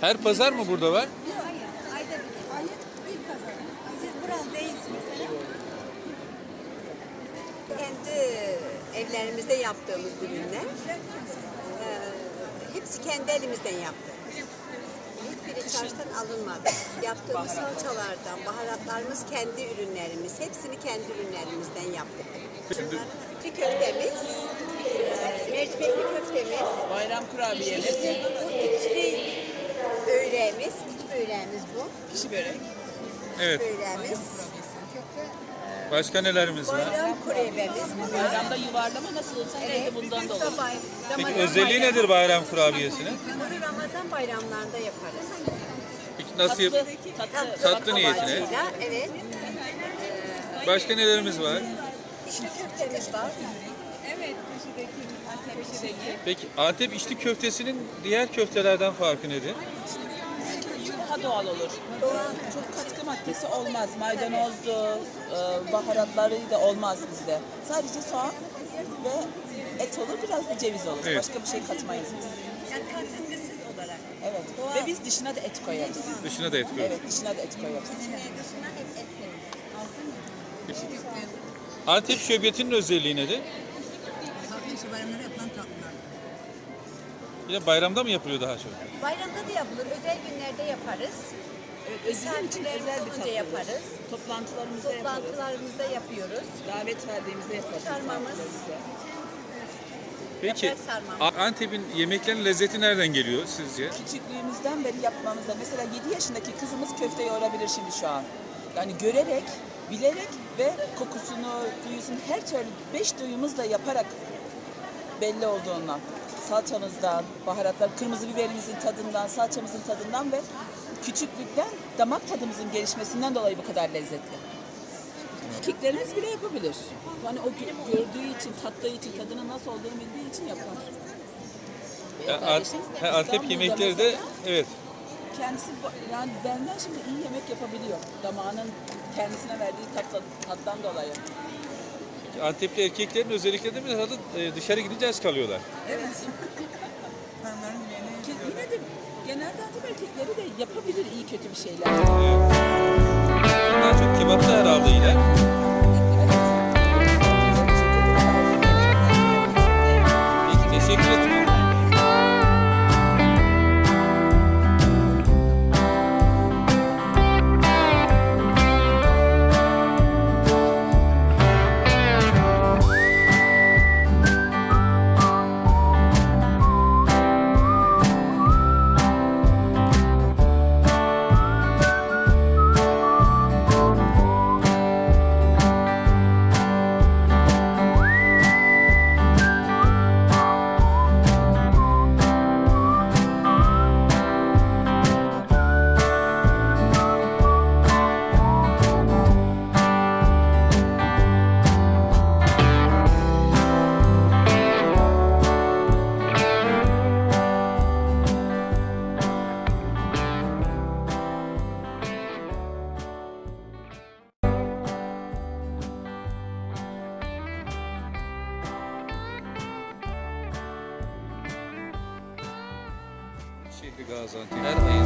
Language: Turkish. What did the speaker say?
Her pazar mı burada var? Kendi evlerimizde yaptığımız ürünler. Ee, hepsi kendi elimizden yaptık. Çarşıdan alınmadı. Yaptığımız salçalardan, baharatlarımız kendi ürünlerimiz. Hepsini kendi ürünlerimizden yaptık. İçli köftemiz, e, mercimekli köftemiz, Bayram kurabiyemiz, bu içli böreğimiz, iç böreğimiz bu. pişi börek. Evet. Böreğimiz, Başka nelerimiz var? bayram kurabiyemiz. Bayramda yuvarlama nasıl olsa herhalde bundan da olur. Sabah, Peki Ramazan özelliği bayramı- nedir bayram kurabiyesinin? Bunu Ramazan bayramlarında yaparız. Yap? Tatlı, tatlı, Tatlı niyetine. Evet. Başka nelerimiz var? İçli köftemiz var. Peki Antep içli köftesinin diğer köftelerden farkı nedir? Daha doğal olur. Çok katkı maddesi olmaz. Maydanozdu, e, baharatları da olmaz bizde. Sadece soğan ve et olur, biraz da ceviz olur. Evet. Başka bir şey katmayız biz. Yani katkısız olarak. Evet. Ve biz dışına da et koyarız. Dışına da et koyuyoruz. Evet, dışına da et koyarız. Dışına hep et koyuyoruz. Antep şöbiyetinin özelliği nedir? Tatlı bayramları yapılan tatlılar. Bir de bayramda mı yapılıyor daha çok? Bayramda da yapılır. Özel günlerde yaparız. Evet, bizim için özel bir tatlı. yaparız. Toplantılarımızda yaparız. Toplantılarımızda yapıyoruz. Davet verdiğimizde yaparız. Sarmamız. Peki Antep'in yemeklerinin lezzeti nereden geliyor sizce? Küçüklüğümüzden beri yapmamızda. Mesela 7 yaşındaki kızımız köfte yoğurabilir şimdi şu an. Yani görerek, bilerek ve kokusunu, duyusunu her türlü beş duyumuzla yaparak belli olduğundan. Salçamızdan, baharatlar, kırmızı biberimizin tadından, salçamızın tadından ve küçüklükten damak tadımızın gelişmesinden dolayı bu kadar lezzetli. Keklerimiz bile yapabilir. Yani o gö- gördüğü için, tattığı için, tadının nasıl olduğunu bildiği için yapar. Ve Ya, kardeşimiz Ant- ha, Antep İstanbul'da yemekleri de mesela- evet. kendisi ba- yani benden şimdi iyi yemek yapabiliyor. Damağının kendisine verdiği tatla, tattan dolayı. Antepli erkeklerin özellikle de bir herhalde e, dışarı gidince aç kalıyorlar. Evet. Ki yine de genelde Antep erkekleri de yapabilir iyi kötü bir şeyler. Daha çok kebapta herhalde yine. o sea, tirar ahí.